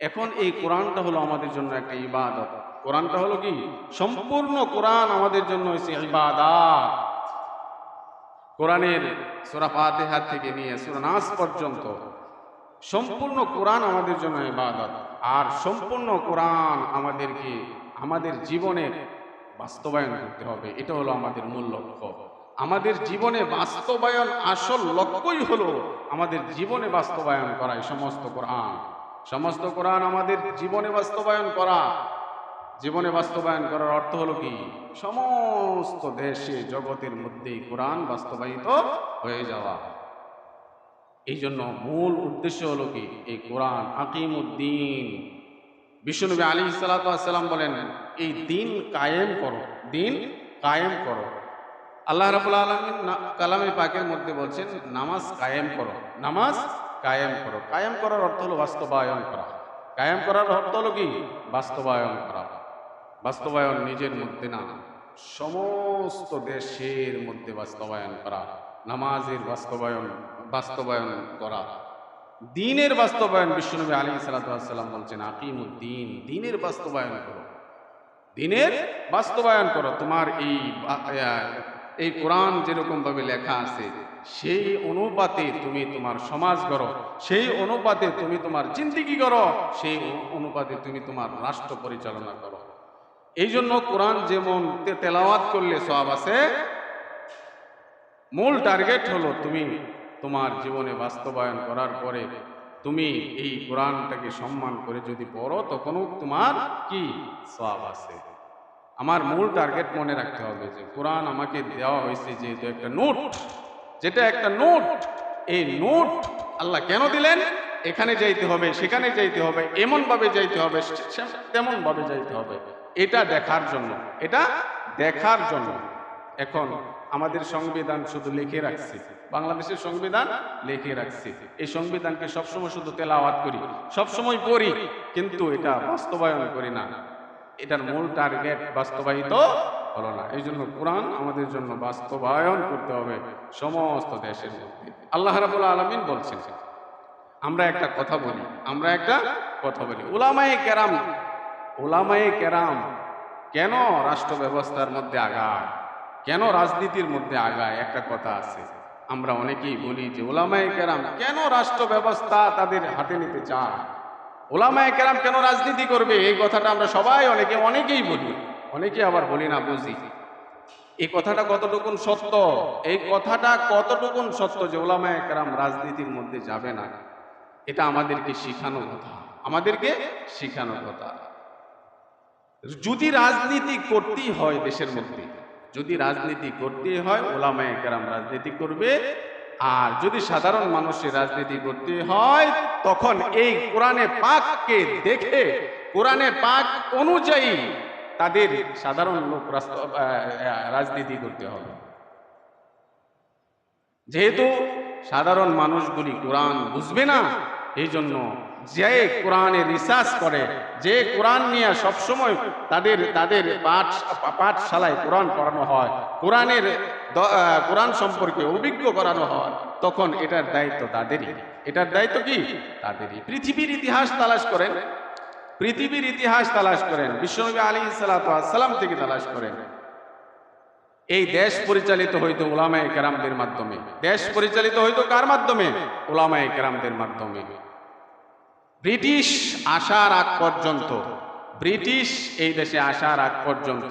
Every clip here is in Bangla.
এখন এই কোরআনটা হলো আমাদের জন্য একটা ইবাদত। কোরআনটা হলো কি? সম্পূর্ণ কোরআন আমাদের জন্য হচ্ছে ইবাদত। কোরআনের সূরা ফাতিহা থেকে নিয়ে সূরা নাস পর্যন্ত সম্পূর্ণ কোরআন আমাদের জন্য ইবাদত। আর সম্পূর্ণ কোরআন আমাদেরকে, আমাদের জীবনের বাস্তবায়ন করতে হবে। এটা হলো আমাদের মূল লক্ষ্য। আমাদের জীবনে বাস্তবায়ন আসল লক্ষ্যই হলো আমাদের জীবনে বাস্তবায়ন করা এই সমস্ত কোরআন। সমস্ত কোরআন আমাদের জীবনে বাস্তবায়ন করা। জীবনে বাস্তবায়ন করার অর্থ হলো কি? সমস্ত দেশে, জগতের মধ্যেই কোরআন বাস্তবায়িত হয়ে যাওয়া। এই জন্য মূল উদ্দেশ্য হলো কি? এই কোরআন আকিম উদ্দিন বিশ্বনবী আলী সালাতাম বলেন, এই দিন কায়েম করো, দিন কায়েম করো। আল্লাহ রাবুল আলমিন কালামে পাকের মধ্যে বলছেন, নামাজ কায়েম করো, নামাজ কায়েম করো। কায়েম করার অর্থ হলো বাস্তবায়ন করা। কায়েম করার অর্থ হলো কি? বাস্তবায়ন করা। বাস্তবায়ন নিজের মধ্যে না। সমস্ত দেশের মধ্যে বাস্তবায়ন করা। নামাজের বাস্তবায়ন বাস্তবায়ন করা। দিনের বাস্তবায়ন বিশ্বনবী আলী সালাতাম বলছেন, আকিমুদ্দিন, দিনের বাস্তবায়ন করো। দিনের বাস্তবায়ন করো। তোমার এই এই কোরআন যেরকম ভাবে লেখা আছে সেই অনুপাতে তুমি তোমার সমাজ করো সেই অনুপাতে তুমি তোমার জিন্দিগি করো সেই অনুপাতে তুমি তোমার রাষ্ট্র পরিচালনা করো। এই জন্য কোরআন যেমন তেলাওয়াত করলে সব আছে, মূল টার্গেট হলো তুমি তোমার জীবনে বাস্তবায়ন করার পরে তুমি এই কোরআনটাকে সম্মান করে যদি পড়ো, তখনও তোমার কি সব আছে? আমার মূল টার্গেট মনে রাখতে হবে যে কোরআন আমাকে দেওয়া হয়েছে যেহেতু একটা নোট। যেটা একটা নোট, এই নোট আল্লাহ কেন দিলেন? এখানে যাইতে হবে, সেখানে যাইতে হবে এমন ভাবে যাইতে হবে তেমন ভাবে যাইতে হবে। এটা দেখার জন্য, এটা দেখার জন্য। এখন আমাদের সংবিধান শুধু লিখে রাখছি, বাংলাদেশের সংবিধান লিখে রাখছি। এই সংবিধানকে সবসময় শুধু তেলাওয়াত করি, সবসময় পড়ি, কিন্তু এটা বাস্তবায়ন করি না। এটার মূল টার্গেট বাস্তবায়িত হলো না। এই জন্য কোরআন আমাদের জন্য বাস্তবায়ন করতে হবে সমস্ত দেশের মধ্যে। আল্লাহ রাবুল আলমিন বলছেন, আমরা একটা কথা বলি, আমরা একটা কথা বলি। ওলামায়ে কেরাম ওলামায়ে কেরাম কেন রাষ্ট্র ব্যবস্থার মধ্যে আগায়? কেন রাজনীতির মধ্যে আগায়? একটা কথা আছে। আমরা অনেকেই বলি যে ওলামায়ে কেরাম কেন রাষ্ট্র ব্যবস্থা তাদের হাতে নিতে চায়? ওলামায়ে কেরাম কেন রাজনীতি করবে? এই কথাটা আমরা সবাই অনেকে, অনেকেই বলি। অনেকে আবার বলি না, বুঝি। এই কথাটা কতটুকুন সত্য? এই কথাটা কতটুকুন সত্য যে ওলামায়ে কেরাম রাজনীতির মধ্যে যাবে না? এটা আমাদেরকে শিখানো কথা। আমাদেরকে শিখানো কথা। যদি রাজনীতি করতেই হয় দেশের মধ্যে, যদি রাজনীতি করতেই হয়, ওলামায়ে কেরাম রাজনীতি করবে। আর যদি সাধারণ মানুষের রাজনীতি করতে হয়, তখন এই কোরআনে পাককে দেখে, কোরআনে পাক অনুযায়ী তাদের সাধারণ লোক রাজনীতি করতে হবে। যেহেতু সাধারণ মানুষগুলি কোরআন বুঝবে না, এই জন্য যে কোরআনে রিসার্চ করে, যে কোরআন নিয়ে সবসময় তাদের তাদের পাঠ, পাঠশালায় কোরআন পড়ানো হয়, কোরআনের কোরআন সম্পর্কে অভিজ্ঞ করানো হয়, তখন এটার দায়িত্ব তাদেরই। এটার দায়িত্ব কি? তাদেরই। পৃথিবীর ইতিহাস তালাশ করেন পৃথিবীর ইতিহাস তালাশ করেন, বিশ্বনবী আলী সালাম থেকে তালাশ করেন। এই দেশ পরিচালিত হইতো ওলামায় কেরামদের মাধ্যমে। দেশ পরিচালিত হইতো কার মাধ্যমে? ওলামায় কেরামদের মাধ্যমে। ব্রিটিশ আসার আগ পর্যন্ত, ব্রিটিশ এই দেশে আসার আগ পর্যন্ত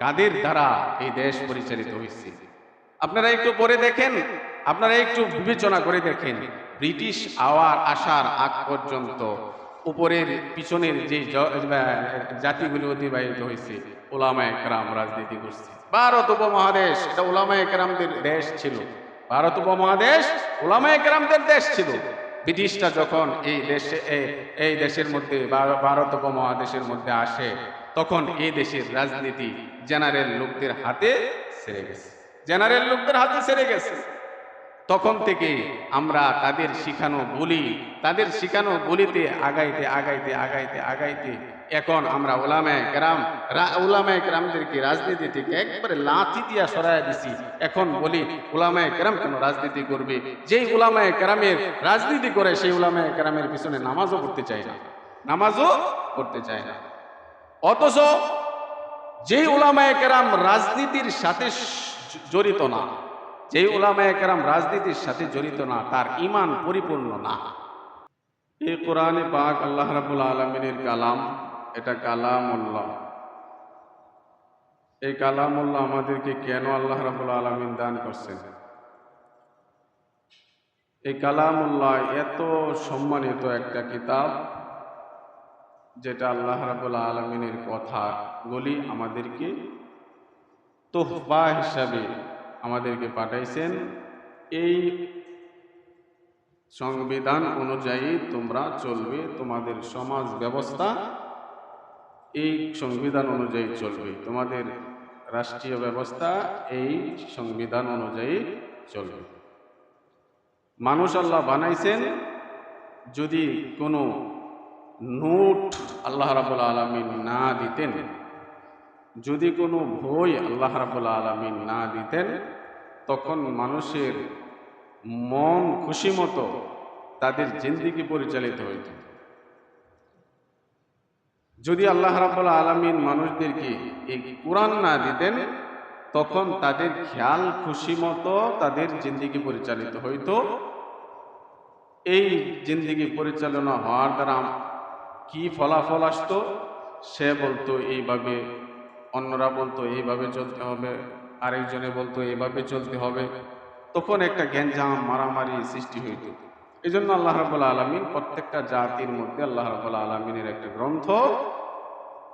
কাদের দ্বারা এই দেশ পরিচালিত হয়েছে আপনারা একটু পরে দেখেন, আপনারা একটু বিবেচনা করে দেখেন, ব্রিটিশ আওয়ার আসার আগ পর্যন্ত উপরের, পিছনের যে জাতিগুলি অতিবাহিত হয়েছে ওলামায় একরাম রাজনীতি করছে। ভারত উপমহাদেশ, এটা ওলামায় একরামদের দেশ ছিল। ভারত উপমহাদেশ ওলামায় একরামদের দেশ ছিল। ব্রিটিশটা যখন এই দেশে এই দেশের মধ্যে ভারত উপমহাদেশের মধ্যে আসে, তখন এই দেশের রাজনীতি জেনারেল লোকদের হাতে সেরে গেছে। জেনারেল লোকদের হাতে সেরে গেছে। তখন থেকে আমরা তাদের শিখানো বলি, তাদের শিখানো বলিতে আগাইতে আগাইতে আগাইতে আগাইতে এখন আমরা ওলামায় কেরাম ওলামায় কেরামদেরকে রাজনীতি থেকে একবারে লাথি দিয়া সরাই দিছি। এখন বলি, ওলামায় কেরাম কেন রাজনীতি করবে? যেই ওলামায় কেরামের রাজনীতি করে, সেই ওলামায় কেরামের পিছনে নামাজও করতে চাই না। নামাজও করতে চায় না। অথচ যেই ওলামায়ে কেরাম রাজনীতির সাথে জড়িত না যেই ওলামায়ে কেরাম রাজনীতির সাথে জড়িত না, তার ইমান পরিপূর্ণ না। এই কোরআনে পাক আল্লাহ রাবুল আলমিনের কালাম, এটা কালামুল্লাহ। এই কালামুল্লাহ আমাদেরকে কেন আল্লাহ রাবুল আলমিন দান করছেন? এই কালামুল্লাহ এত সম্মানিত একটা কিতাব, যেটা আল্লাহ রাবুল আলমিনের কথাগুলি আমাদেরকে তোহবা হিসাবে আমাদেরকে পাঠাইছেন। এই সংবিধান অনুযায়ী তোমরা চলবে, তোমাদের সমাজ ব্যবস্থা এই সংবিধান অনুযায়ী চলবে। তোমাদের রাষ্ট্রীয় ব্যবস্থা এই সংবিধান অনুযায়ী চলবে। মানুষ আল্লাহ বানাইছেন, যদি কোনো নোট আল্লাহ রাবুল আলমিন না দিতেন যদি কোনো ভয় আল্লাহ রাবুল আলমিন না দিতেন, তখন মানুষের মন খুশি মতো তাদের জিন্দিগি পরিচালিত হইত। যদি আল্লাহ রাবুল আলমিন মানুষদেরকে এই কোরআন না দিতেন, তখন তাদের খেয়াল খুশি মতো তাদের জিন্দিগি পরিচালিত হইতো। এই জিন্দিগি পরিচালনা হওয়ার দ্বারা কি ফলাফল আসতো? সে বলতো, এইভাবে অন্যরা বলতো, এইভাবে চলতে হবে। আরেকজনে বলতো, এইভাবে চলতে হবে। তখন একটা গ্যাঞ্জাম, মারামারি সৃষ্টি হইত। এই জন্য আল্লাহ রাবুল্লাহ আলমিন প্রত্যেকটা জাতির মধ্যে আল্লাহ রাবুল্লাহ আলমিনের একটা গ্রন্থ,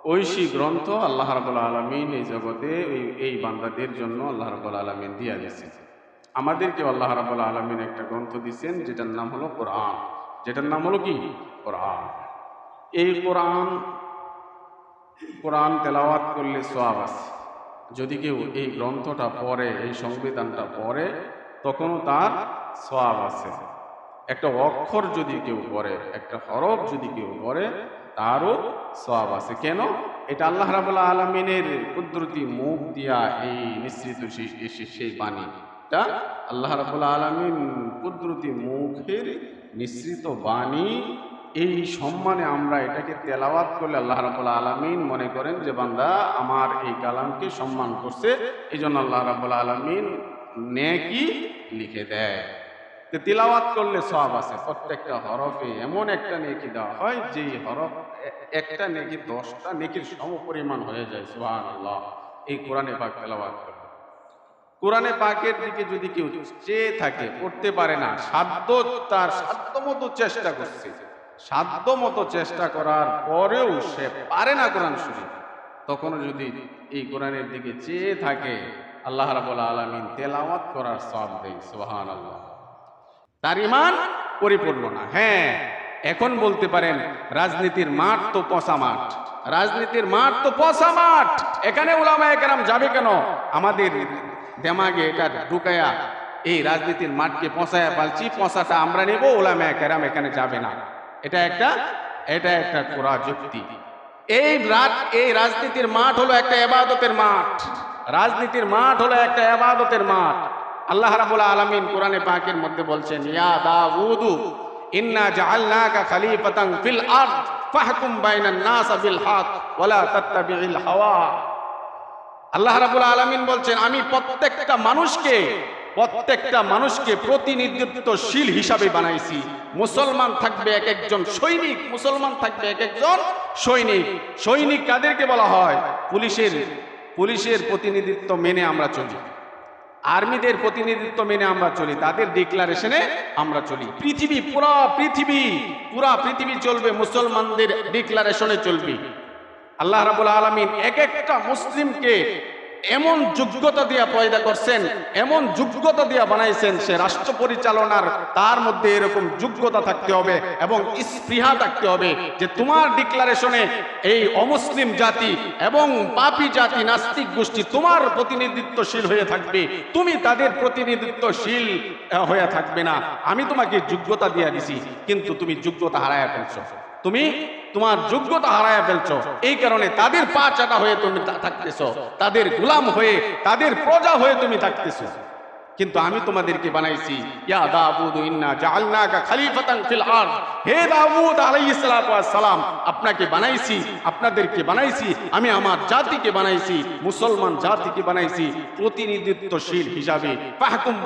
ঐশী গ্রন্থ আল্লাহ রাবুল্লাহ আলমিন এই জগতে এই এই বান্দাদের জন্য আল্লাহ রাবুল্লাহ আলমিন দিয়া দিয়েছে। আমাদেরকে আল্লাহ রাবুল্লাহ আলমিন একটা গ্রন্থ দিচ্ছেন যেটার নাম হলো কোরআন। যেটার নাম হলো কি? কোরআন। এই কোরআন কোরআন তেলাওয়াত করলে সোয়াব আছে। যদি কেউ এই গ্রন্থটা পড়ে, এই সংবিধানটা পড়ে, তখনও তার সোয়াব আছে। একটা অক্ষর যদি কেউ পড়ে, একটা হরফ যদি কেউ পড়ে, তারও সোয়াব আছে। কেন? এটা আল্লাহ রাবুল্লাহ আলমিনের কুদরতি মুখ দিয়া এই নিঃসৃত সেই বাণী এটা আল্লাহ রাবুল্লাহ আলমিন কুদরতি মুখের নিঃসৃত বাণী এই সম্মানে আমরা এটাকে তেলাওয়াত করলে আল্লাহ রাবুল্লাহ আলমিন মনে করেন যে বান্দা আমার এই কালামকে সম্মান করছে এই জন্য আল্লাহ রাবুল্লাহ আলমিন নেকি লিখে দেয়। তো তিলাওয়াত করলে সব আছে। প্রত্যেকটা হরফে এমন একটা নেকি দেওয়া হয় যে হরফ একটা নেকি, দশটা নেকির সমপরিমাণ হয়ে যায় সুহান আল্লাহ এই কোরআনে পাক তেলাওয়াত করলে। কোরআনে পাকের দিকে যদি কেউ চেয়ে থাকে, করতে পারে না, সাধ্য তার সাধ্যমতো চেষ্টা করছে। সাধ্য মতো চেষ্টা করার পরেও সে পারে না কোরআন শরীফ। তখনও যদি এই কোরআনের দিকে চেয়ে থাকে, আল্লাহ রাবুল আলমিন তেলাওয়াত করার সব দেয় সুহান আল্লাহ তার ইমান পরিপূর্ণ না। হ্যাঁ এখন বলতে পারেন, রাজনীতির মাঠ তো পচা মাঠ। রাজনীতির মাঠ তো পচা মাঠ। এখানে ওলামায় কেরাম যাবে কেন? আমাদের দেমাগে এটা ঢুকায়া এই রাজনীতির মাঠকে পচায়া পালছি, পচাটা আমরা নেব ওলামায় কেরাম এখানে যাবে না। এটা একটা এটা একটা কোরা যুক্তি। এই রাত, এই রাজনীতির মাঠ হলো একটা এবাদতের মাঠ। রাজনীতির মাঠ হলো একটা এবাদতের মাঠ। আল্লাহ রাবুল আলমিন কোরআনে পাকের মধ্যে বলছেন, ইয়া দাউদু, ইন্না জাআলনাকা খলিফাতান ফিল আরদ, ফাহকুম বাইনান নাস বিল হক, ওয়ালা তাত্তাবিল হাওয়া। আল্লাহ রাবুল আলমিন বলছেন, আমি প্রত্যেকটা মানুষকে প্রত্যেকটা মানুষকে প্রতিনিধিত্বশীল হিসাবে বানাইছি। মুসলমান থাকবে এক একজন সৈনিক, মুসলমান থাকবে এক একজন সৈনিক। সৈনিক কাদেরকে বলা হয়? পুলিশের পুলিশের প্রতিনিধিত্ব মেনে আমরা চলি। আর্মিদের প্রতিনিধিত্ব মেনে আমরা চলি। তাদের ডিক্লারেশনে আমরা চলি। পৃথিবী, পুরা পৃথিবী পুরা পৃথিবী চলবে, মুসলমানদের ডিক্লারেশনে চলবে। আল্লাহ রাবুল আলমিন এক একটা মুসলিমকে এমন যোগ্যতা দিয়া পয়দা করছেন, এমন যোগ্যতা দিয়া বানাইছেন সে রাষ্ট্র পরিচালনার, তার মধ্যে এরকম যোগ্যতা থাকতে হবে এবং স্পৃহা থাকতে হবে যে তোমার ডিক্লারেশনে এই অমুসলিম জাতি এবং পাপি জাতি নাস্তিক গোষ্ঠী তোমার প্রতিনিধিত্বশীল হয়ে থাকবে। তুমি তাদের প্রতিনিধিত্বশীল হয়ে থাকবে না। আমি তোমাকে যোগ্যতা দিয়ে দিছি, কিন্তু তুমি যোগ্যতা হারায় ফেলছো। তুমি তোমার যোগ্যতা হারায় ফেলছো। এই কারণে তাদের পা চাটা হয়ে তুমি থাকতেছো। তাদের গোলাম হয়ে, তাদের প্রজা হয়ে তুমি থাকতেছো। কিন্তু আমি তোমাদেরকে বানাইছি হে দাউদ আলাইহিস সালাতু সালাম, আপনাকে বানাইছি, আপনাদেরকে বানাইছি, আমি আমার জাতিকে বানাইছি, মুসলমান জাতিকে বানাইছি, প্রতিনিধিত্বশীল হিসাবে। ফাহকুম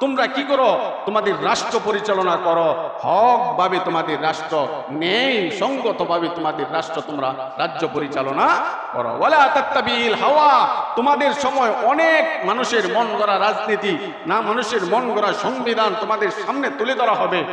তোমরা কি করো? তোমাদের রাষ্ট্র পরিচালনা করো। হক ভাবে তোমাদের রাষ্ট্র নেই সঙ্গত ভাবে তোমাদের রাষ্ট্র তোমরা রাজ্য পরিচালনা করো। ওয়ালা তাত্তাবিল হাওয়া। তোমাদের সময় অনেক মানুষের মন গড়া রাজনীতি, না মানুষের মন গড়া সংবিধান তোমাদের সামনে তুলে ধরা হবে।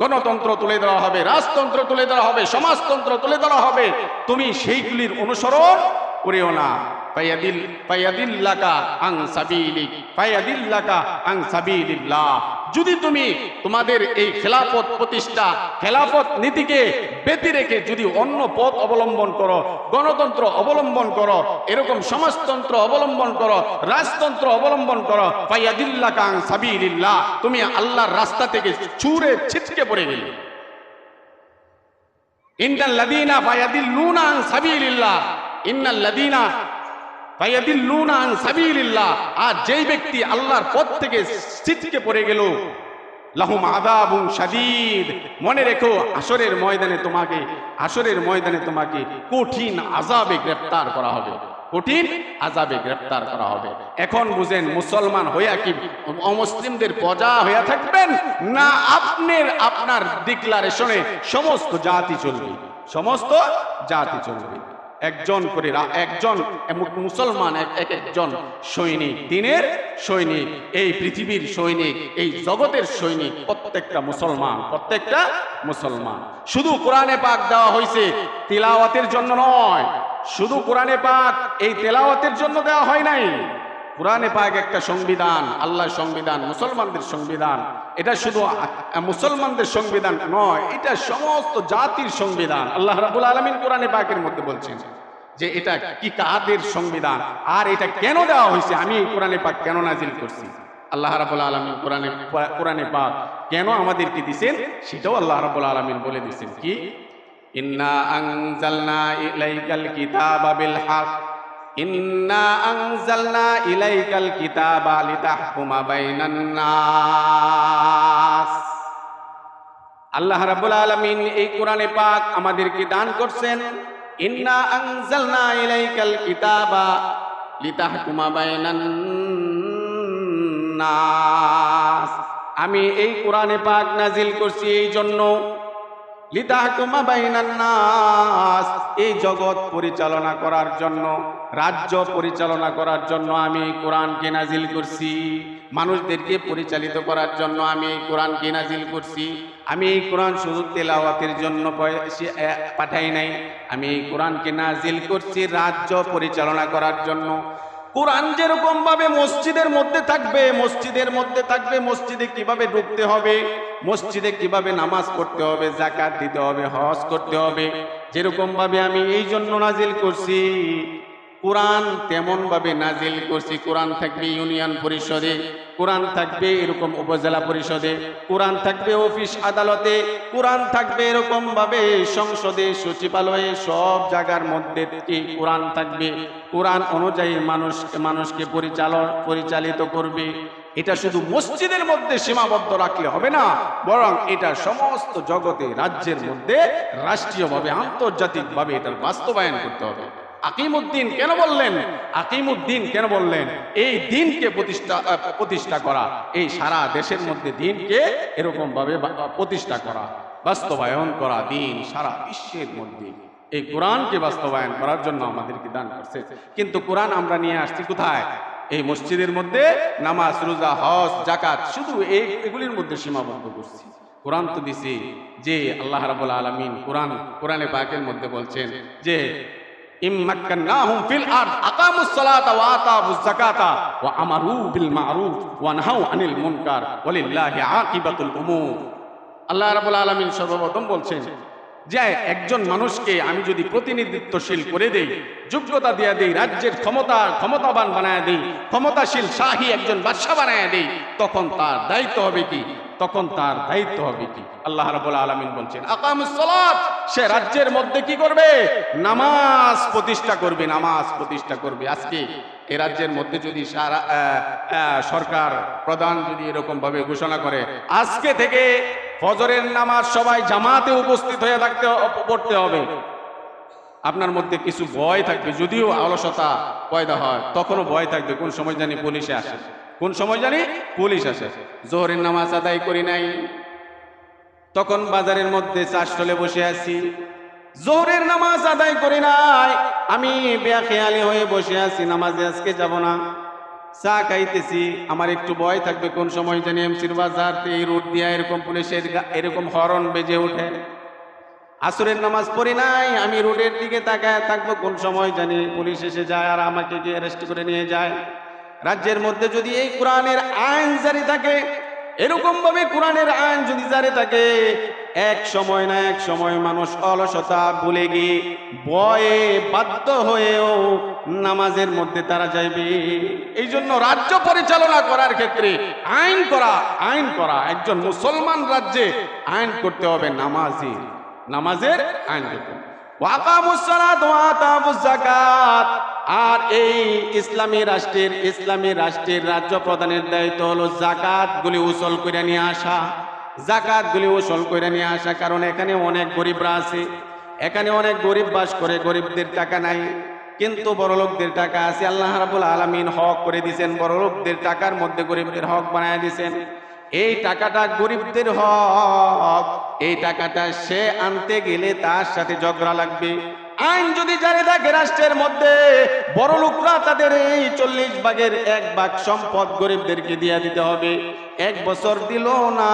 গণতন্ত্র তুলে ধরা হবে, রাজতন্ত্র তুলে ধরা হবে, সমাজতন্ত্র তুলে ধরা হবে। তুমি সেইগুলির অনুসরণ করিও না। ফায়াদিল ফায়াদিল্লাকা আং সাবিলিক ফায়াদিল্লাকা আং সাবিলিল্লাহ যদি তুমি তোমাদের এই খেলাফত প্রতিষ্ঠা খেলাফত নীতিকে ব্যতি রেখে যদি অন্য পথ অবলম্বন করো, গণতন্ত্র অবলম্বন করো, এরকম সমাজতন্ত্র অবলম্বন করো, রাজতন্ত্র অবলম্বন করো ফায়াদিল্লাকা আং সাবিলিল্লাহ তুমি আল্লাহর রাস্তা থেকে ছুঁড়ে ছিটকে পড়ে গেলে। ইন্নাল লাদিনা ফায়াদিল্লুনা আন সাবিলিল্লাহ। আর যেই ব্যক্তি আল্লাহর পথ থেকে ছিটকে পড়ে গেল, লাহুম মনে রেখো, আসরের ময়দানে তোমাকে ময়দানে তোমাকে কঠিন আযাবে গ্রেফতার করা হবে। কঠিন আযাবে গ্রেফতার করা হবে। এখন বুঝেন, মুসলমান হইয়া কি অমুসলিমদের প্রজা হইয়া থাকবেন, না আপনার আপনার ডিক্লারেশনে সমস্ত জাতি চলবে? সমস্ত জাতি চলবে। একজন করে একজন মুসলমান এক এক একজন সৈনিক, দিনের সৈনিক, এই পৃথিবীর সৈনিক, এই জগতের সৈনিক, প্রত্যেকটা মুসলমান প্রত্যেকটা মুসলমান। শুধু কোরআনে পাক দেওয়া হয়েছে তিলাওয়াতের জন্য নয়, শুধু কোরআনে পাক এই তেলাওয়াতের জন্য দেওয়া হয় নাই। কোরআনে পাক একটা সংবিধান আল্লাহ সংবিধান, মুসলমানদের সংবিধান। এটা শুধু মুসলমানদের সংবিধান নয়, এটা সমস্ত জাতির সংবিধান। আল্লাহ রাবুল আলমিন কোরআনে পাকের মধ্যে বলছেন যে এটা কি কাদের সংবিধান, আর এটা কেন দেওয়া হয়েছে? আমি কোরআনে পাক কেন নাজিল করছি? আল্লাহ রাবুল আলমিন কোরআনে কোরআনে পাক কেন আমাদেরকে দিছেন? সেটাও আল্লাহ রাবুল আলমিন বলে দিছেন কি? ইন্না আনজালনা ইলাইকাল কিতাবা বিল ইন্না আনজালনা ইলাইকাল কিতাবা লিতাহকুমা বাইনান নাস। আল্লাহ রাব্বুল আলামিন এই কোরআনে পাক আমাদেরকে দান করছেন, ইন্না আনজালনা ইলাইকাল কিতাবা লিতাহকুমা বাইনান নাস। আমি এই কোরআনে পাক নাজিল করছি এই জন্য এই জগৎ পরিচালনা করার জন্য, রাজ্য পরিচালনা করার জন্য আমি কোরআনকে নাজিল করছি। মানুষদেরকে পরিচালিত করার জন্য আমি কোরআনকে নাজিল করছি। আমি এই কোরআন শুধু তেলাওয়াতের জন্য পাঠাই নাই। আমি এই কোরআনকে নাজিল করছি রাজ্য পরিচালনা করার জন্য। কোরআন যেরকম ভাবে মসজিদের মধ্যে থাকবে, মসজিদের মধ্যে থাকবে, মসজিদে কীভাবে ঢুকতে হবে, মসজিদে কীভাবে নামাজ পড়তে হবে জাকাত দিতে হবে, হজ করতে হবে, যেরকম ভাবে আমি এই জন্য নাজিল করছি। কোরআন তেমন ভাবে নাজিল করছি। কোরআন থাকবে ইউনিয়ন পরিষদে, কোরআন থাকবে এরকম উপজেলা পরিষদে, কোরআন থাকবে অফিস আদালতে, কোরআন থাকবে এরকম ভাবে সংসদে, সচিবালয়ে, সব জায়গার মধ্যে কোরআন থাকবে। কোরআন অনুযায়ী মানুষকে মানুষকে পরিচালন, পরিচালিত করবে। এটা শুধু মসজিদের মধ্যে সীমাবদ্ধ রাখলে হবে না, বরং এটা সমস্ত জগতে, রাজ্যের মধ্যে রাষ্ট্রীয়ভাবে, আন্তর্জাতিকভাবে এটার বাস্তবায়ন করতে হবে। আকিমুদ্দিন কেন বললেন? আকিমুদ্দিন কেন বললেন? এই দিনকে প্রতিষ্ঠা প্রতিষ্ঠা করা, এই সারা দেশের মধ্যে দিনকে এরকম ভাবে প্রতিষ্ঠা করা, বাস্তবায়ন করা দিন সারা বিশ্বের মধ্যে। এই কোরআনকে বাস্তবায়ন করার জন্য আমাদেরকে দান করছে। কিন্তু কোরআন আমরা নিয়ে আসছি কোথায়? এই মসজিদের মধ্যে নামাজ, রোজা, হজ জাকাত শুধু এই, এগুলির মধ্যে সীমাবদ্ধ করছি। কোরআন তো দিছি যে আল্লাহ রাবুল আলমিন কোরআন, কোরআনে পাকের মধ্যে বলছেন যে আল্লাহ সর্বপ্রথম যে একজন মানুষকে আমি যদি প্রতিনিধিত্বশীল করে দেই, যোগ্যতা দিয়ে দেই, রাজ্যের ক্ষমতা ক্ষমতাবান বানায় দেই, ক্ষমতাশীল শাহী একজন বাদশা বানায় দেই, তখন তার দায়িত্ব হবে কি? তখন তার দায়িত্ব হবে কি? আল্লাহ রাব্বুল আলামিন বলছেন আকামুস সালাত। সে রাজ্যের মধ্যে কি করবে? নামাজ প্রতিষ্ঠা করবে নামাজ প্রতিষ্ঠা করবে। আজকে এই রাজ্যের মধ্যে যদি সারা সরকার প্রধান যদি এরকম ভাবে ঘোষণা করে আজকে থেকে ফজরের নামাজ সবাই জামাতে উপস্থিত হয়ে থাকতে পড়তে হবে। আপনার মধ্যে কিছু ভয় থাকবে যদিও অলসতা পয়দা হয় তখনও ভয় থাকবে কোন সময় জানি পুলিশে আসে। কোন সময় জানি? পুলিশ আসে। জোহরের নামাজ আদায় করি নাই। তখন বাজারের মধ্যে চাষটলে বসে আছি। জোহরের নামাজ আদায় করি নাই। আমি বেয়া খেয়ালি হয়ে বসে আছি, নামাজে আজকে যাব না। চা খাইতেছি, আমার একটু ভয় থাকবে কোন সময় জানি এমসির বাজার এই রোড দিয়া এরকম পুলিশের এরকম হরন বেজে ওঠে। আসরের নামাজ পড়ি নাই, আমি রোডের দিকে তাকায় থাকব কোন সময় জানি পুলিশ এসে যায় আর আমাকে গিয়ে অ্যারেস্ট করে নিয়ে যায়। রাজ্যের মধ্যে যদি এই কোরআনের আইন জারি থাকে, এরকম ভাবে কোরআনের আইন যদি জারি থাকে, এক সময় না এক সময় মানুষ অলসতা ভুলে গিয়ে বয়ে বাধ্য হয়েও নামাজের মধ্যে তারা যাইবে। এই জন্য রাজ্য পরিচালনা করার ক্ষেত্রে আইন করা আইন করা, একজন মুসলমান রাজ্যে আইন করতে হবে নামাজি। নামাজের আইন করতে হবে। যাকাত। আর এই ইসলামী রাষ্ট্রের ইসলামী রাষ্ট্রের রাজ্য প্রধানের দায়িত্ব হলো জাকাত গুলি উসল করে নিয়ে আসা। জাকাত গুলি উসল করে নিয়ে আসা, কারণ এখানে অনেক গরিবরা আছে। এখানে অনেক গরিব বাস করে, গরিবদের টাকা নাই। কিন্তু বড়লোকদের টাকা আছে। আল্লাহ রাবুল আলমিন হক করে দিয়েছেন। বড়লোকদের টাকার মধ্যে গরিবদের হক বানায় দিয়েছেন। এই টাকাটা গরিবদের হক। এই টাকাটা সে আনতে গেলে তার সাথে ঝগড়া লাগবে। আইন যদি জারি থাকে রাষ্ট্রের মধ্যে, বড় লোকরা তাদের এই চল্লিশ ভাগের এক ভাগ সম্পদ গরিবদেরকে দিয়ে দিতে হবে। এক বছর দিল না,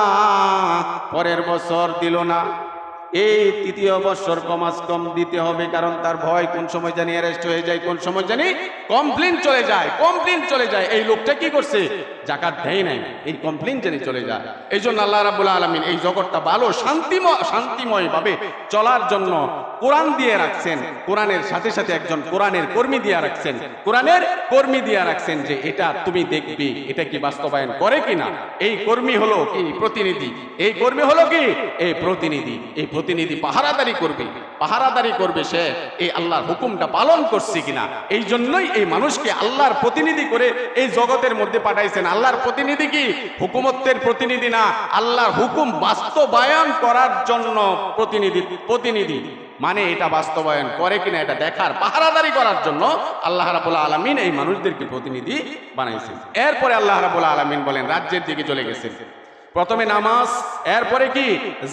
পরের বছর দিল না। এই তৃতীয় বছর কমাস কম দিতে হবে, কারণ তার ভয় কোন সময় জানি অ্যারেস্ট হয়ে যায়, কোন সময় জানি কমপ্লেন চলে যায় কমপ্লেন চলে যায়। এই লোকটা কি করছে? জাকাত দেয় নাই। এই কমপ্লেন জানি চলে যায়। এই জন্য আল্লাহ রাবুল আলমিন এই জগৎটা ভালো, শান্তিময় শান্তিময় ভাবে চলার জন্য কোরআন দিয়ে রাখছেন। কোরআনের সাথে সাথে একজন কোরআনের কর্মী দিয়ে রাখছেন। কোরআনের কর্মী দিয়ে রাখছেন যে এটা তুমি দেখবি, এটা কি বাস্তবায়ন করে কিনা? এই কর্মী হলো কি প্রতিনিধি? এই কর্মী হলো কি? এই প্রতিনিধি। এই প্রতিনিধি পাহারাদারি করবে। পাহারাদারি করবে সে এই আল্লাহর হুকুমটা পালন করছে কিনা? এই জন্যই এই মানুষকে আল্লাহর প্রতিনিধি করে এই জগতের মধ্যে পাঠাইছেন। আল্লাহর প্রতিনিধি কি? হুকুমত্বের প্রতিনিধি না। আল্লাহর হুকুম বাস্তবায়ন করার জন্য প্রতিনিধি প্রতিনিধি। মানে এটা বাস্তবায়ন করে কিনা, এটা দেখার, পাহারাদারি করার জন্য আল্লাহ রাবুল আলমিন এই মানুষদেরকে প্রতিনিধি বানাইছেন। এরপরে আল্লাহ রাবুল আলমিন বলেন, রাজ্যের দিকে চলে গেছেন। প্রথমে নামাজ, এরপরে কি?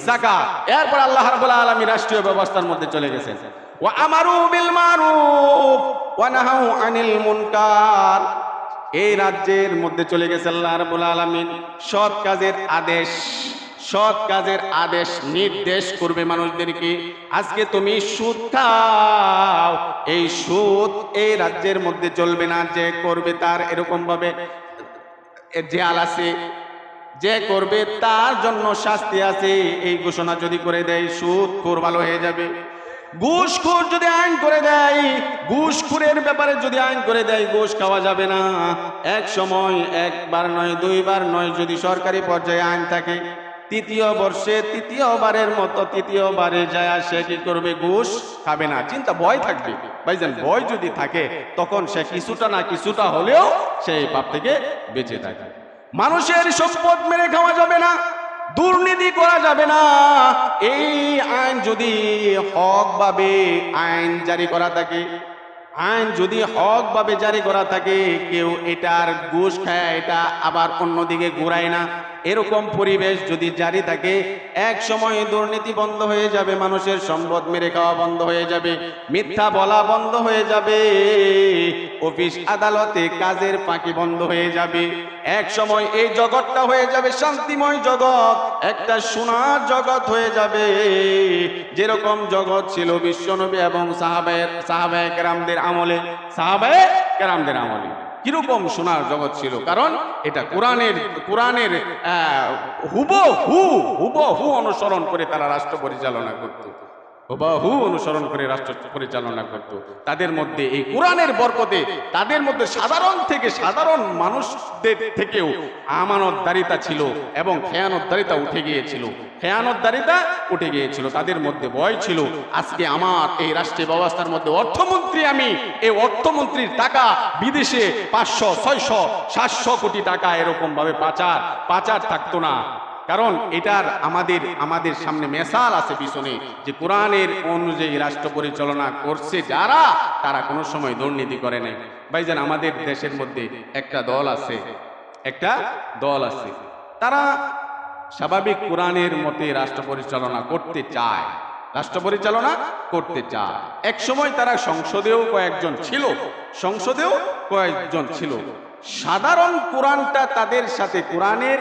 জাকা এরপর আল্লাহ রাব্বুল আলামিন রাষ্ট্রীয় ব্যবস্থার মধ্যে চলে গেছেন। ওয়া আমারু বিল মারুফ, ওয়া নাহাউ আনিল মুনকার। এই রাজ্যের মধ্যে চলে গেছে আল্লাহ রাব্বুল আলামিন। সৎ কাজের আদেশ, সৎ কাজের আদেশ নির্দেশ করবে মানুষদেরকে। আজকে তুমি সুদ খাও। এই সুদ এই রাজ্যের মধ্যে চলবে না, যে করবে তার এরকম ভাবে জেয়াল আছে। যে করবে তার জন্য শাস্তি আছে। এই ঘোষণা যদি করে দেয়, সুদ খোর ভালো হয়ে যাবে। ঘুষখোর যদি আইন করে দেয় ঘুষখোরের ব্যাপারে যদি আইন করে দেয়, ঘুষ খাওয়া যাবে না। এক সময় একবার নয়, দুইবার নয়, যদি সরকারি পর্যায়ে আইন থাকে, তৃতীয় বর্ষে তৃতীয়বারের মতো তৃতীয়বারে যায়, সে কি করবে? ঘুষ খাবে না। চিন্তা, ভয় থাকবে। ভাইজান, ভয় যদি থাকে, তখন সে কিছুটা না কিছুটা হলেও সেই পাপ থেকে বেঁচে থাকে। মানুষের সম্পদ মেরে খাওয়া যাবে না, দুর্নীতি করা যাবে না। এই আইন যদি হকভাবে আইন জারি করা থাকে, আইন যদি হকভাবে জারি করা থাকে, কেউ এটার ঘুষ খায়, এটা আবার অন্যদিকে ঘুরায় না। এরকম পরিবেশ যদি জারি থাকে, এক সময় দুর্নীতি বন্ধ হয়ে যাবে, মানুষের সম্পদ মেরে খাওয়া বন্ধ হয়ে যাবে, মিথ্যা বলা বন্ধ হয়ে যাবে, অফিস আদালতে কাজের ফাঁকি বন্ধ হয়ে যাবে। এক সময় এই জগৎটা হয়ে যাবে, শান্তিময় জগৎ, একটা সোনার জগৎ হয়ে যাবে। যেরকম জগৎ ছিল বিশ্বনবী এবং সাহাবায়ের সাহাবায়ে কেরামদের আমলে সাহাবায়ে কেরামদের আমলে। কীরকম সোনার জগৎ ছিল? কারণ এটা কোরআনের কোরআনের হুব হু হুব হু অনুসরণ করে তারা রাষ্ট্র পরিচালনা করত। হুবাহু অনুসরণ করে রাষ্ট্র পরিচালনা করত। তাদের মধ্যে এই কোরআনের বরকতে, তাদের মধ্যে সাধারণ থেকে সাধারণ মানুষদের থেকেও আমানতদারিতা ছিল এবং খেয়ানতদারিতা উঠে গিয়েছিল। খেয়ানতদারিতা উঠে গিয়েছিল। তাদের মধ্যে ভয় ছিল, আজকে আমার এই রাষ্ট্রীয় ব্যবস্থার মধ্যে অর্থমন্ত্রী আমি, এই অর্থমন্ত্রীর টাকা বিদেশে পাঁচশো, ছয়শো, সাতশো কোটি টাকা এরকম ভাবে পাচার পাচার থাকতো না। কারণ এটার আমাদের আমাদের সামনে মেসাল আছে পিছনে যে কোরআনের অনুযায়ী রাষ্ট্র পরিচালনা করছে যারা, তারা কোনো সময় দুর্নীতি করে নাই। ভাইজান, আমাদের দেশের মধ্যে একটা দল আছে, একটা দল আছে। তারা স্বাভাবিক কোরআনের মতে রাষ্ট্র পরিচালনা করতে চায়। রাষ্ট্র পরিচালনা করতে চায়। এক সময় তারা সংসদেও কয়েকজন ছিল, সংসদেও কয়েকজন ছিল। সাধারণ কোরআনটা তাদের সাথে কোরআনের,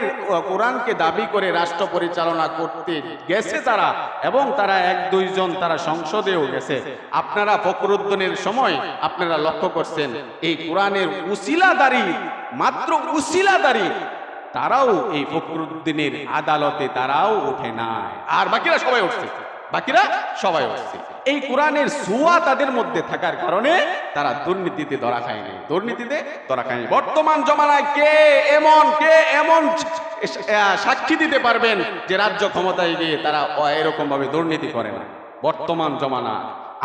কোরআনকে দাবি করে রাষ্ট্র পরিচালনা করতে গেছে তারা এবং তারা এক দুইজন তারা সংসদেও গেছে। আপনারা ফখরুদ্দিনের সময় আপনারা লক্ষ্য করছেন, এই কোরআনের উসিলাদারি, মাত্র উসিলাদারি, তারাও এই ফকরুদ্দিনের আদালতে তারাও ওঠে নাই। আর বাকিরা সবাই উঠছে। বাকিরা সবাই উঠছে এই কোরআনের সুয়া তাদের মধ্যে থাকার কারণে তারা দুর্নীতিতে ধরা খায়নি। দুর্নীতিতে ধরা খায়নি। বর্তমান জমানায় কে এমন কে এমন সাক্ষী দিতে পারবেন যে রাজ্য ক্ষমতায় গিয়ে তারা এরকম ভাবে দুর্নীতি করে না। বর্তমান জমানা।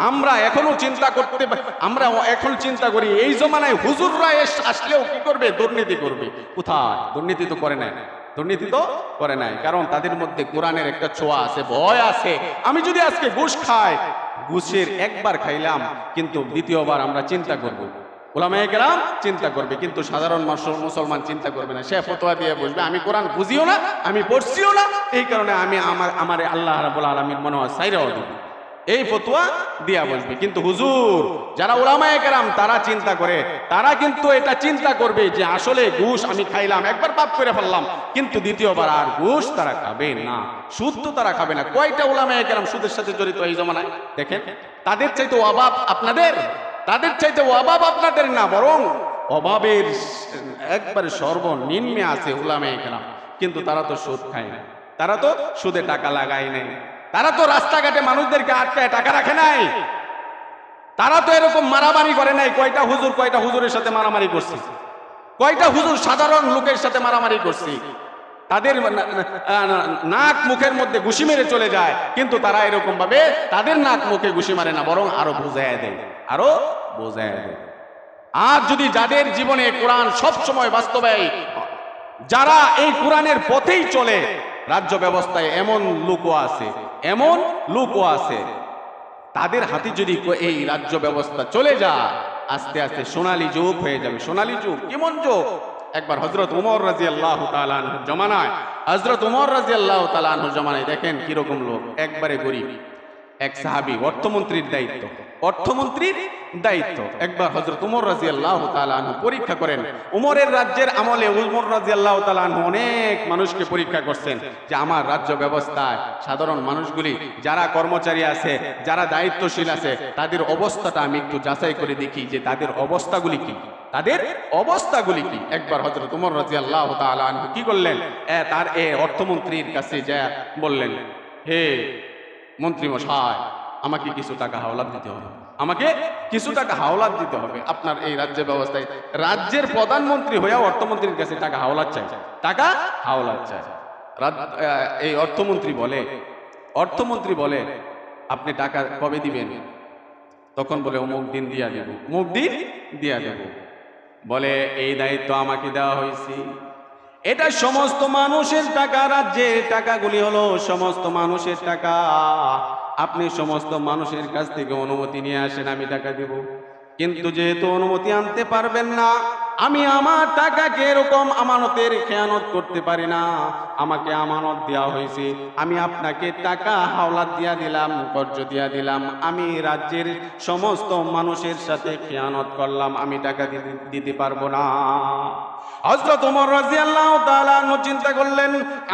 আমরা এখনও চিন্তা করতে আমরা এখন চিন্তা করি, এই জমানায় হুজুররা আসলেও কি করবে? দুর্নীতি করবে। কোথায়? দুর্নীতি তো করে না দুর্নীতি তো করে নাই। কারণ তাদের মধ্যে কোরআনের একটা ছোঁয়া আছে, ভয় আছে। আমি যদি আজকে ঘুষ খাই, ঘুষের একবার খাইলাম, কিন্তু দ্বিতীয়বার আমরা চিন্তা করব। ওলামায়ে কেরাম চিন্তা করবে, কিন্তু সাধারণ মানুষ- মুসলমান চিন্তা করবে না। সে ফতোয়া দিয়ে বসবে, আমি কোরআন বুঝিও না, আমি পড়ছিও না। এই কারণে আমি আমার আমার আল্লাহ রাবুল আলমীর মনে হয় সাইরাও দিব। এই ফতুয়া দিয়া বসবে। কিন্তু হুজুর, যারা ওলামায়ে কেরাম, তারা চিন্তা করে, তারা কিন্তু এটা চিন্তা করবে যে আসলে ঘুষ আমি খাইলাম, একবার পাপ করে ফেললাম, কিন্তু দ্বিতীয়বার আর ঘুষ তারা খাবে না, সুদ তো তারা খাবে না। কয়টা ওলামায়ে কেরাম সুদের সাথে জড়িত এই জমানায়? দেখেন, তাদের চাইতে অভাব আপনাদের, তাদের চাইতে অভাব আপনাদের না, বরং অভাবের একবারে সর্বনিম্নে আছে ওলামায়ে কেরাম। কিন্তু তারা তো সুদ খায় না, তারা তো সুদে টাকা লাগায় নাই। তারা তো রাস্তাঘাটে মানুষদেরকে আটকায়, টাকা রাখে নাই। তারা তো এরকম মারামারি করে নাই, কয়টা হুজুর, কয়টা হুজুরের সাথে মারামারি করছে। কয়টা হুজুর সাধারণ লোকের সাথে মারামারি করছে। তাদের নাক মুখের মধ্যে ঘুষি মেরে চলে যায়, কিন্তু তারা এরকম ভাবে তাদের নাক মুখে ঘুষি মারে না, বরং আরও বোঝায় দেয়, আরও বোঝায় দেয়। আর যদি যাদের জীবনে কোরআন সব সময় বাস্তবায়ী, যারা এই কোরআনের পথেই চলে রাজ্য ব্যবস্থায় এমন লোকও আছে, এমন লোকও আছে। তাদের হাতে যদি এই রাজ্য ব্যবস্থা চলে যায়, আস্তে আস্তে সোনালী যুগ হয়ে যাবে। সোনালী যুগ, কেমন যুগ? একবার হজরত উমর রাজি আল্লাহ জমানায় হজরত উমর রাজি আল্লাহ তালানহুর জমানায় দেখেন কীরকম লোক, একবারে গরিব, এক সাহাবি, অর্থমন্ত্রীর দায়িত্ব। অর্থমন্ত্রীর দায়িত্ব। একবার হজরত উমর রাজি আল্লাহ তালানহু পরীক্ষা করেন। উমরের রাজ্যের আমলে উমর রাজি আল্লাহ তালানহু অনেক মানুষকে পরীক্ষা করছেন যে আমার রাজ্য ব্যবস্থায় সাধারণ মানুষগুলি যারা কর্মচারী আছে যারা দায়িত্বশীল আছে তাদের অবস্থাটা আমি একটু যাচাই করে দেখি যে তাদের অবস্থাগুলি কি। তাদের অবস্থাগুলি কি। একবার হজরত উমর রাজি আল্লাহ তালানহু কি করলেন এ, তার এ অর্থমন্ত্রীর কাছে যা বললেন হে মন্ত্রী মশাই আমাকে কিছু টাকা হাওলাত দিতে হবে। আমাকে কিছু টাকা হাওলাত দিতে হবে। আপনার এই রাজ্য ব্যবস্থায় রাজ্যের প্রধানমন্ত্রী হয়েও অর্থমন্ত্রীর কাছে টাকা হাওলাত চাই। টাকা হাওলাত চাই। এই অর্থমন্ত্রী বলে অর্থমন্ত্রী বলে, আপনি টাকা কবে দিবেন? তখন বলে, অমুক দিন দিয়া দেব। অমুক দিন দিয়া দেব। বলে, এই দায়িত্ব আমাকে দেওয়া হয়েছে। এটা সমস্ত মানুষের টাকা, রাজ্যের টাকাগুলি হলো সমস্ত মানুষের টাকা। আপনি সমস্ত মানুষের কাছ থেকে অনুমতি নিয়ে আসেন, আমি টাকা দিব। কিন্তু যেহেতু অনুমতি আনতে পারবেন না, আমি আমার টাকাকে এরকম আমানতের খেয়ানত করতে পারি না। আমাকে আমানত দেওয়া হয়েছে। আমি আপনাকে টাকা হাওলাত দিয়া দিলাম কর্য দিয়া দিলাম। আমি রাজ্যের সমস্ত মানুষের সাথে খেয়ানত করলাম, আমি টাকা দিতে পারব না। হজরত উমর রাদিয়াল্লাহু তাআলা চিন্তা করলেন,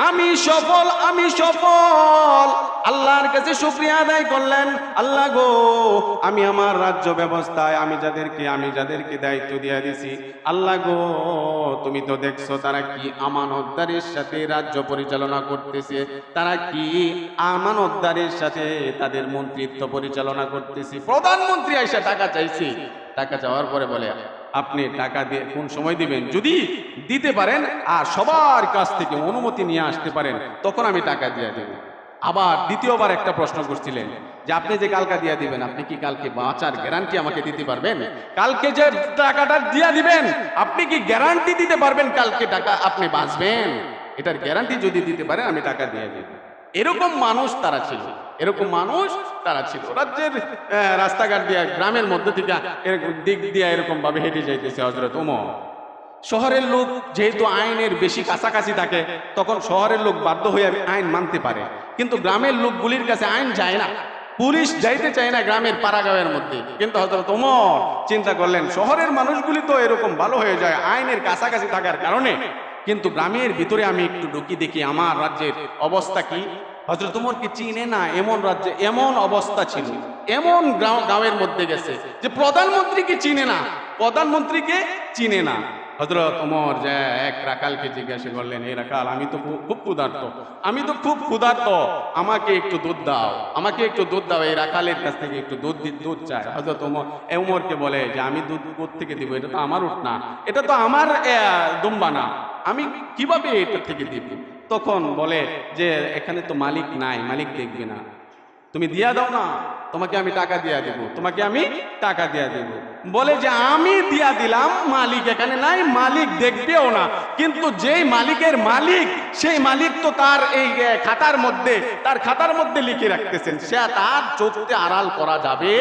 আমি সফল আমি সফল। আল্লাহর কাছে শুকরিয়া আদায় করলেন, আল্লাহ গো, আমি আমার রাজ্য ব্যবস্থায়, আমি যাদেরকে আমি যাদেরকে দায়িত্ব দিয়ে দিছি, আল্লাহ গো, তুমি তো দেখছ তারা কি আমানতদারের সাথে রাজ্য পরিচালনা করতেছে, তারা কি আমানতদারের সাথে তাদের মন্ত্রিত্ব পরিচালনা করতেছে? প্রধানমন্ত্রী এসে টাকা চাইছে। টাকা চাওয়ার পরে বলে আপনি টাকা দিয়ে কোন সময় দিবেন? যদি দিতে পারেন আর সবার কাছ থেকে অনুমতি নিয়ে আসতে পারেন, তখন আমি টাকা দিয়ে দেব। আবার দ্বিতীয়বার একটা প্রশ্ন করছিলেন যে আপনি যে কালকা দিয়ে দিবেন, আপনি কি কালকে বাঁচার গ্যারান্টি আমাকে দিতে পারবেন? কালকে যে টাকাটা দিয়ে দিবেন, আপনি কি গ্যারান্টি দিতে পারবেন কালকে টাকা আপনি বাঁচবেন? এটার গ্যারান্টি যদি দিতে পারেন, আমি টাকা দিয়ে দেব। এরকম মানুষ তারা ছিল। এরকম মানুষ তারা ছিল। রাজ্যের রাস্তাঘাট দিয়ে, গ্রামের মধ্যে থেকে দিক দিয়ে এরকম ভাবে হেঁটে যাইতেছে হজরত ওমর। শহরের লোক যেহেতু আইনের বেশি কাছাকাছি থাকে, তখন শহরের লোক বাধ্য হয়ে আইন মানতে পারে। কিন্তু গ্রামের লোকগুলির কাছে আইন যায় না। পুলিশ যাইতে চায় না গ্রামের পাড়াগাঁয়ের মধ্যে। কিন্তু হজরত ওমর চিন্তা করলেন, শহরের মানুষগুলি তো এরকম ভালো হয়ে যায়, আইনের কাছাকাছি থাকার কারণে। কিন্তু গ্রামের ভিতরে আমি একটু ঢুকি দেখি, আমার রাজ্যের অবস্থা কি? হজরত উমর কি চিনে না, এমন রাজ্যে এমন অবস্থা ছিল, এমন গ্রাম- গ্রামের মধ্যে গেছে যে প্রধানমন্ত্রীকে চিনে না, প্রধানমন্ত্রীকে চিনে না। হজরত ওমর যে এক রাকালকে জিজ্ঞাসা করলেন এই রাকাল আমি তো খুব ক্ষুধার্ত। আমি তো খুব ক্ষুধার্ত। আমাকে একটু দুধ দাও। আমাকে একটু দুধ দাও। এই রাকালের কাছ থেকে একটু দুধ দুধ চাই। হজরত ওমর এ ওমরকে বলে যে আমি দুধ থেকে দিব? এটা তো আমার উঠ না এটা তো আমার আহ, দুম্বা না আমি কীভাবে এটা থেকে দিব? তখন বলে যে এখানে তো মালিক নাই। মালিক দেখবে না। তুমি দিয়া দাও না। তোমাকে আমি টাকা দিয়া দেব। তোমাকে আমি টাকা দিয়া দেব। বলে যে, আমি দিয়া দিলাম মালিক, এখানে নাই মালিক, দেখবেও না। কিন্তু যেই মালিকের মালিক, সেই মালিক তো তার এই খাতার মধ্যে, তার খাতার মধ্যে লিখে রাখতেছেন। সে তার চোখতে আড়াল করা যাবে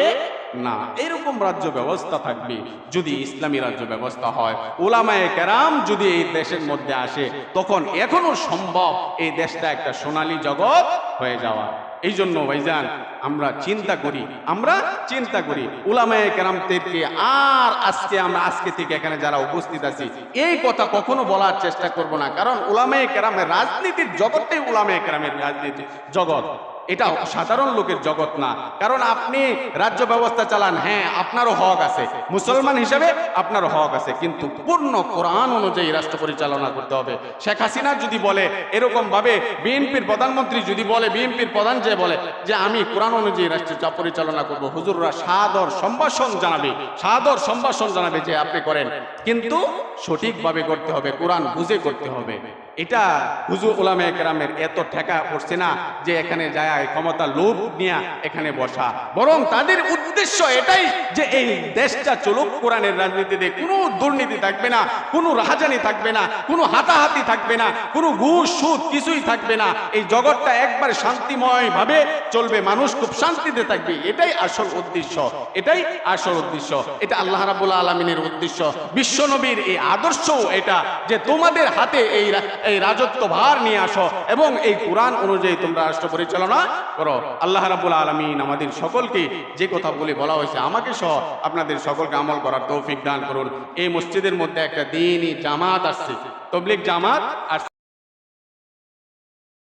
না। এরকম রাজ্য ব্যবস্থা থাকবে যদি ইসলামী রাজ্য ব্যবস্থা হয়। ওলামায়ে কেরাম যদি এই দেশের মধ্যে আসে, তখন এখনও সম্ভব এই দেশটা একটা সোনালী জগৎ হয়ে যাওয়া। এই জন্য ভাইজান, আমরা চিন্তা করি, আমরা চিন্তা করি। উলামায়ে কেরামদেরকে আর আজকে আমরা আজকে থেকে এখানে যারা উপস্থিত আছি, এই কথা কখনো বলার চেষ্টা করব না। কারণ উলামায়ে কেরামের রাজনীতির জগৎটাই উলামায়ে কেরামের রাজনীতি জগৎ। এটা সাধারণ লোকের জগৎ না। কারণ আপনি রাজ্য ব্যবস্থা চালান হ্যাঁ আপনারও হক আছে। মুসলমান হিসেবে আপনারও হক আছে। কিন্তু পূর্ণ কোরআন অনুযায়ী রাষ্ট্র পরিচালনা করতে হবে। শেখ হাসিনা যদি বলে এরকম ভাবে বিএনপির প্রধানমন্ত্রী যদি বলে, বিএনপির প্রধান যে বলে, যে আমি কোরআন অনুযায়ী রাষ্ট্র পরিচালনা করব, হুজুররা সাদর সম্ভাষণ জানাবে। সাদর সম্ভাষণ জানাবে যে আপনি করেন। কিন্তু সঠিকভাবে করতে হবে, কোরআন বুঝে করতে হবে। এটা হুজুর ওলামে কেরামের এত ঠেকা পড়ছে না যে এখানে যায়, ক্ষমতা লোভ নিয়ে এখানে বসা। বরং তাদের উদ্দেশ্য এটাই যে এই দেশটা চলুক, কোরআনের রাজনীতিতে কোনো দুর্নীতি থাকবে না, কোনো রাহাজানি থাকবে না, কোনো হাতাহাতি থাকবে না, কোনো ঘুষ, সুদ কিছুই থাকবে না। এই জগৎটা একবার শান্তিময় ভাবে চলবে, মানুষ খুব শান্তিতে থাকবে। এটাই আসল উদ্দেশ্য, এটাই আসল উদ্দেশ্য। এটা আল্লাহ রাবুল আলমিনের উদ্দেশ্য। বিশ্বনবীর এই আদর্শ এটা যে তোমাদের হাতে এই এই রাজত্ব ভার নিয়ে আসো এবং এই কোরআন অনুযায়ী তোমরা রাষ্ট্র পরিচালনা করো। আল্লাহ রাবুল আলমিন আমাদের সকলকে যে কথাগুলি বলে হয়েছে আমাকে সহ আপনাদের সকলকে আমল করার তৌফিক দান করুন। এই মসজিদের মধ্যে একটা দিনই জামাত আসছে। তবলিক জামাত আসছে।